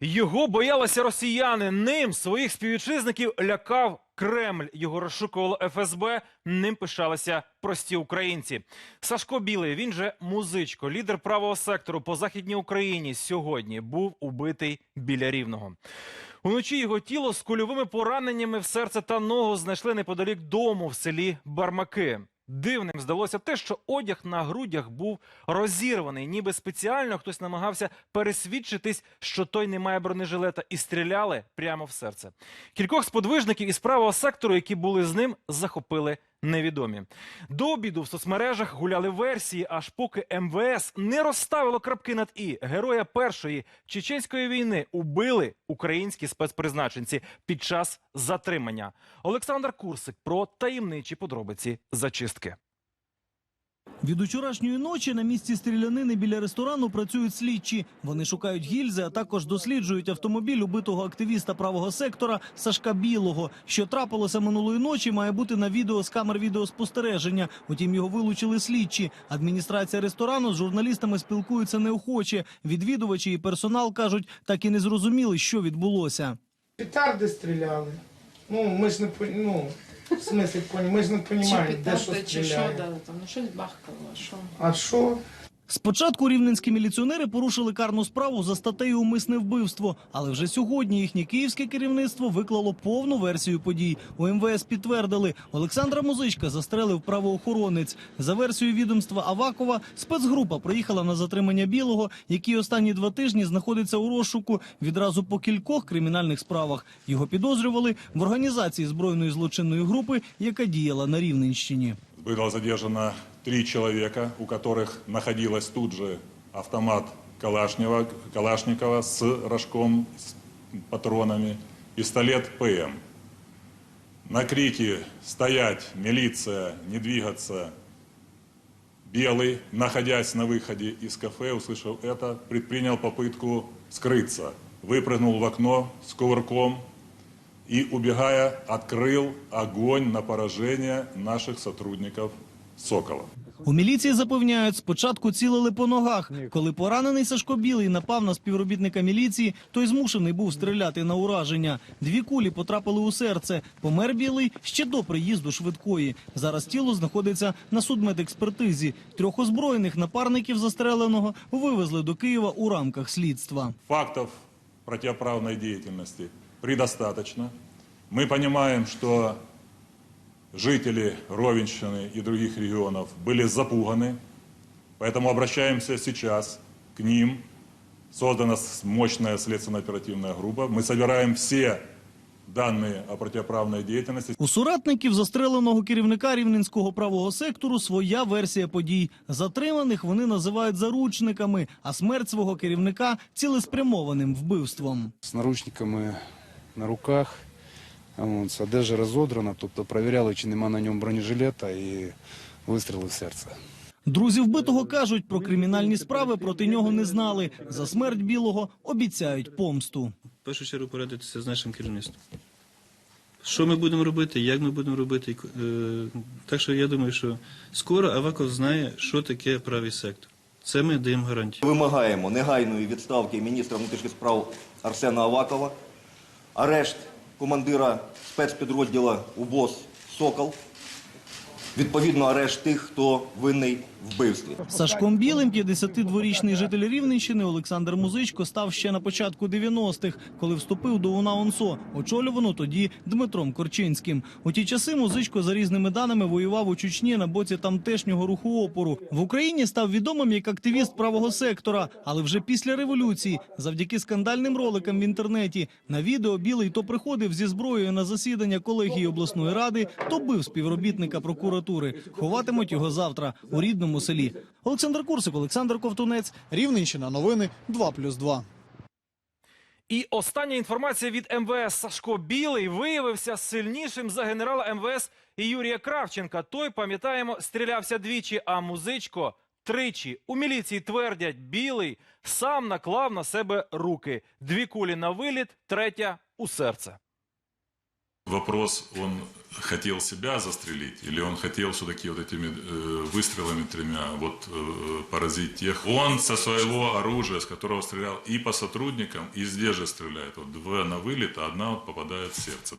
Його боялися росіяни. Ним своїх співвітчизників лякав Кремль. Його розшукувало ФСБ. Ним пишалися прості українці. Сашко Білий, він же музичко, лідер правого сектору по західній Україні. Сьогодні був убитий біля рівного. Уночі його тіло з кульовими пораненнями в серце та ногу знайшли неподалік дому в селі Бармаки. Дивним здалося те, що одяг на грудях був розірваний, ніби спеціально хтось намагався пересвідчитись, що той не має бронежилета, і стріляли прямо в серце. Кількох сподвижників із правого сектору, які були з ним, захопили невідомі. До обіду в соцмережах гуляли версії, аж поки МВС не розставило крапки над і. Героя першої чеченської війни убили українські спецпризначенці під час затримання. Олександр Курсик про таємничі подробиці зачистки. Від учорашньої ночі на місці стрілянини біля ресторану працюють слідчі. Вони шукають гільзи, а також досліджують автомобіль убитого активіста правого сектора Сашка Білого. Що трапилося минулої ночі, має бути на відео з камер відеоспостереження. Утім, його вилучили слідчі. Адміністрація ресторану з журналістами спілкується неохоче. Відвідувачі і персонал кажуть, так і не зрозуміли, що відбулося. Петарди стріляли. Ну, ми ж не ну, в смысле, поні, мы же не понимаем, де що петарди, чи що, стріляє. да, там, ну щось бахкало, а що? А що? Спочатку рівненські міліціонери порушили карну справу за статтею умисне вбивство, але вже сьогодні їхнє київське керівництво виклало повну версію подій. У МВС підтвердили, Олександра Музичка застрелив правоохоронець. За версією відомства Авакова, спецгрупа приїхала на затримання білого, який останні два тижні знаходиться у розшуку відразу по кількох кримінальних справах. Його підозрювали в організації збройної злочинної групи, яка діяла на Рівненщині. Было задержано три человека, у которых находилась тут же автомат Калашнева, Калашникова с рожком, с патронами, пистолет ПМ. На крики «Стоять! Милиция! Не двигаться!» Белый, находясь на выходе из кафе, услышав это, предпринял попытку скрыться. Выпрыгнул в окно с кувырком и, убегая, открыл огонь на поражение наших сотрудников «Сокола». У міліції запевняють, спочатку цілили по ногах. Коли поранений Сашко Білий напав на співробітника міліції, той змушений був стріляти на ураження. Дві кулі потрапили у серце. Помер Білий ще до приїзду швидкої. Зараз тіло знаходиться на судмедекспертизі. Трьох озброєних напарників застреленого вивезли до Києва у рамках слідства. Фактов противоправной деятельности предостаточно. Мы понимаем, что жители Ровенщины и других регионов были запуганы, поэтому обращаемся сейчас к ним. Создана с- мощная следственно-оперативная группа. Мы собираем все данные о противоправной деятельности. У соратників застреленого керівника рівненського правого сектору своя версія подій. Затриманих вони називають заручниками, а смерть свого керівника цілеспрямованим вбивством. з наручниками на руках, от, одежа розодрана, тобто перевіряли, чи нема на ньому бронежилета і вистріли в серце. Друзі вбитого кажуть, про кримінальні справи проти нього не знали. За смерть білого обіцяють помсту. в першу чергу порадитися з нашим керівництвом. Що ми будемо робити, як ми будемо робити. е, Так що я думаю, що скоро Аваков знає, що таке правий сектор. Це ми даємо гарантію. Вимагаємо негайної відставки міністра внутрішніх справ Арсена Авакова, арешт командира спецпідрозділу УБОС Сокол, відповідно арешт тих, хто винний вбивстві. Сашком Білим 52-річний житель Рівненщини Олександр Музичко став ще на початку 90-х, коли вступив до УНА УНСО, очолювану тоді Дмитром Корчинським. У ті часи Музичко за різними даними воював у Чечні на боці тамтешнього руху опору. В Україні став відомим як активіст правого сектора, але вже після революції, завдяки скандальним роликам в інтернеті, на відео білий то приходив зі зброєю на засідання колегії обласної ради, то бив співробітника прокуратури. Ховатимуть його завтра у рідному селі. Олександр Курсик, Олександр Ковтунець. Рівненщина. Новини 2+,2. І остання інформація від МВС Сашко Білий виявився сильнішим за генерала МВС і Юрія Кравченка. Той, пам'ятаємо, стрілявся двічі, а музичко тричі. У міліції твердять, білий сам наклав на себе руки. Дві кулі на виліт, третя у серце. Вопрос, он хотел себя застрелить или он хотел все-таки вот этими э, выстрелами тремя вот э, поразить тех. Он со своего оружия, с которого стрелял и по сотрудникам, и здесь же стреляет. Вот два на вылет, а одна вот попадает в сердце.